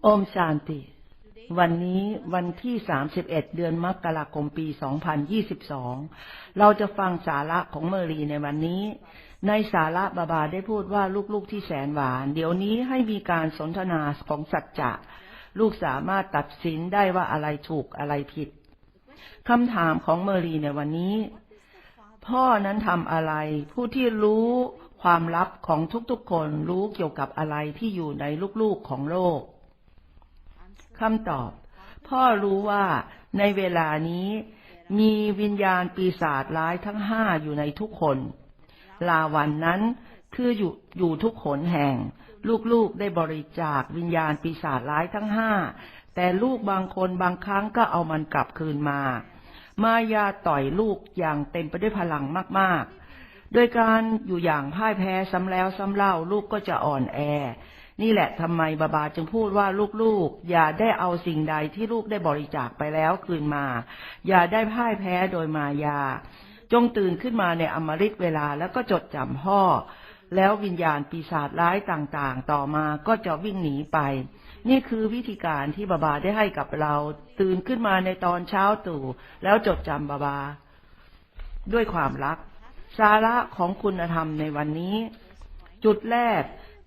โอมชานติ วันนี้วันที่ 31 เดือนมกราคมปี 2022 เราจะฟังสาระของเมอรีในวันนี้ ในสาระบาบาได้พูดว่าลูกๆที่แสนหวาน เดี๋ยวนี้ให้มีการสนทนาของสัจจะ ลูกสามารถตัดสินได้ว่าอะไรถูกอะไรผิดคำถามของเมอรีในวันนี้ พ่อนั้นทำอะไร ผู้ที่รู้ความลับของทุกๆคนรู้เกี่ยวกับอะไรที่อยู่ในลูกๆของโลก คำตอบ พ่อรู้ว่าในเวลานี้มีวิญญาณปีศาจร้ายทั้งห้าอยู่ในทุกคน ลาวันนั้นคืออยู่อยู่ทุกขนแห่ง ลูกๆได้บริจาควิญญาณปีศาจร้ายทั้งห้าแต่ลูกบางคนบางครั้งก็เอามันกลับคืนมา มายาต่อยลูกอย่างเต็มไปด้วยพลังมากๆ โดยการอยู่อย่างพ่ายแพ้ซ้ำแล้วซ้ำเล่าลูกก็จะอ่อนแอ นี่แหละทำไมบาบาจึงพูดว่าลูกๆ อย่าได้เอาสิ่งใดที่ลูกได้บริจาคไปแล้วคืนมา อย่าได้พ่ายแพ้โดยมายา จงตื่นขึ้นมาในอมฤตเวลาแล้วก็จดจำพ่อ แล้ววิญญาณปีศาจร้ายต่างๆ ต่อมาก็จะวิ่งหนีไป นี่คือวิธีการที่บาบาได้ให้กับเรา ตื่นขึ้นมาในตอนเช้าตู่ แล้วจดจำบาบา ด้วยความรัก สาระของคุณธรรมในวันนี้ จุดแรก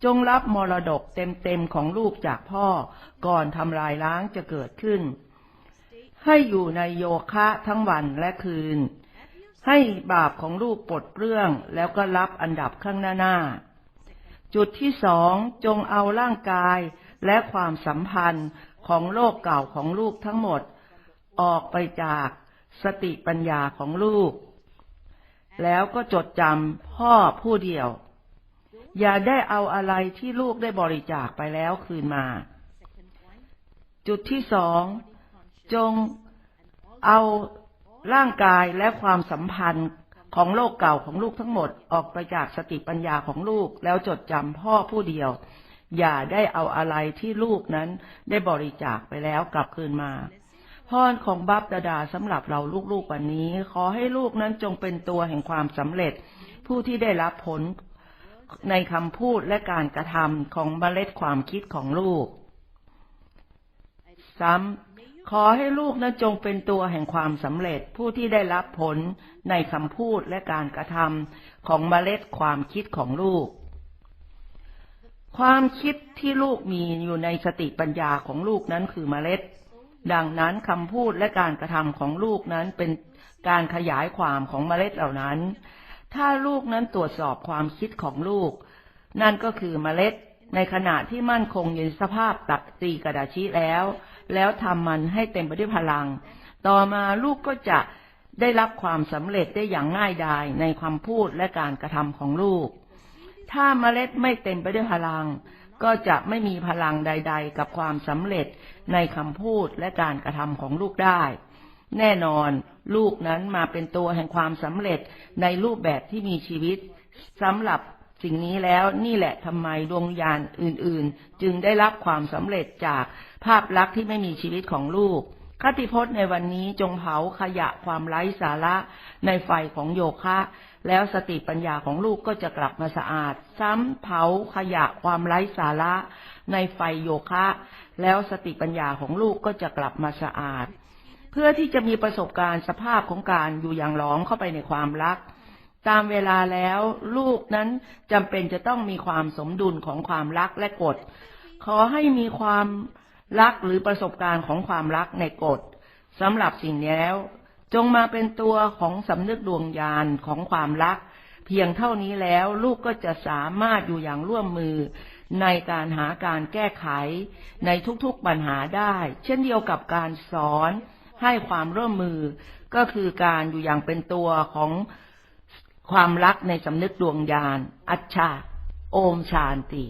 จงรับมรดกเต็มๆของลูกจากพ่อ ก่อนทำลายล้างจะเกิดขึ้น ให้อยู่ในโยคะทั้งวันและคืน ให้บาปของลูกปลดเปลื้องแล้วก็รับอันดับข้างหน้าหน้าจุดที่สองจงเอาร่างกายและความสัมพันธ์ของโลกเก่าของลูกทั้งหมด ออกไปจากสติปัญญาของลูก แล้วก็จดจำพ่อผู้เดียว อย่าได้เอาอะไรที่ลูกได้บริจาคไปแล้วคืนมา จุดที่สอง จงเอาร่างกายและความสัมพันธ์ของโลกเก่าของลูกทั้งหมดออกไปจากสติปัญญาของลูกแล้วจดจำพ่อผู้เดียว อย่าได้เอาอะไรที่ลูกนั้นได้บริจาคไปแล้วกลับคืนมาพรของบัพดาดาสำหรับเราลูกๆวันนี้ ขอให้ลูกนั้นจงเป็นตัวแห่งความสำเร็จ ผู้ที่ได้รับผล ในคำพูดและการกระทำของเมล็ดความคิดของลูก ซ้ำขอให้ลูกนั้นจงเป็นตัวแห่งความสำเร็จผู้ที่ได้รับผลในคำพูดและการกระทำของเมล็ดความคิดของลูก ความคิดที่ลูกมีอยู่ในสติปัญญาของลูกนั้นคือเมล็ด ดังนั้นคำพูดและการกระทำของลูกนั้นเป็นการขยายความของเมล็ดเหล่านั้น ถ้าลูกนั้นตรวจสอบความคิดของลูก นั่นก็คือเมล็ดในขณะที่มั่นคงอยู่ในสภาพตักตีกระดาชิแล้ว แล้วทำมันให้เต็มไปด้วยพลัง ต่อมาลูกก็จะได้รับความสำเร็จได้อย่างง่ายดายในความพูดและการกระทำของลูก ถ้าเมล็ดไม่เต็มไปด้วยพลัง ก็จะไม่มีพลังใด ๆ กับความสำเร็จในคำพูดและการกระทำของลูกได้ แน่นอน ลูกนั้นมาเป็นตัวแห่งความสำเร็จในรูปแบบที่มีชีวิตสำหรับสิ่งนี้แล้วนี่แหละทำไมดวงวิญญาณอื่นๆ จึงได้รับความสำเร็จจากภาพลักษณ์ที่ไม่มีชีวิตของลูกคติพจน์ในวันนี้จงเผาขยะความไร้สาระในไฟของโยคะ แล้วสติปัญญาของลูกก็จะกลับมาสะอาด ซ้ำเผาขยะความไร้สาระในไฟโยคะ แล้วสติปัญญาของลูกก็จะกลับมาสะอาด พื่อที่จะมีประสบการณ์สภาพของการอยู่อย่างหลอมเข้าไปในความรัก ตามเวลาแล้วลูกนั้นจำเป็นจะต้องมีความสมดุลของความรักและกฎ ขอให้มีความรักหรือประสบการณ์ของความรักในกฎสำหรับสิ่งนี้แล้ว จงมาเป็นตัวของสำนึกดวงญาณของความรัก เพียงเท่านี้แล้วลูกก็จะสามารถอยู่อย่างร่วมมือในการหาการแก้ไขในทุกๆปัญหาได้ เช่นเดียวกับการสอน ให้ความร่วมมือ ก็คือการอยู่อย่างเป็นตัวของความรักในสำนึกดวงญาณ อัจฉาโอมชานติ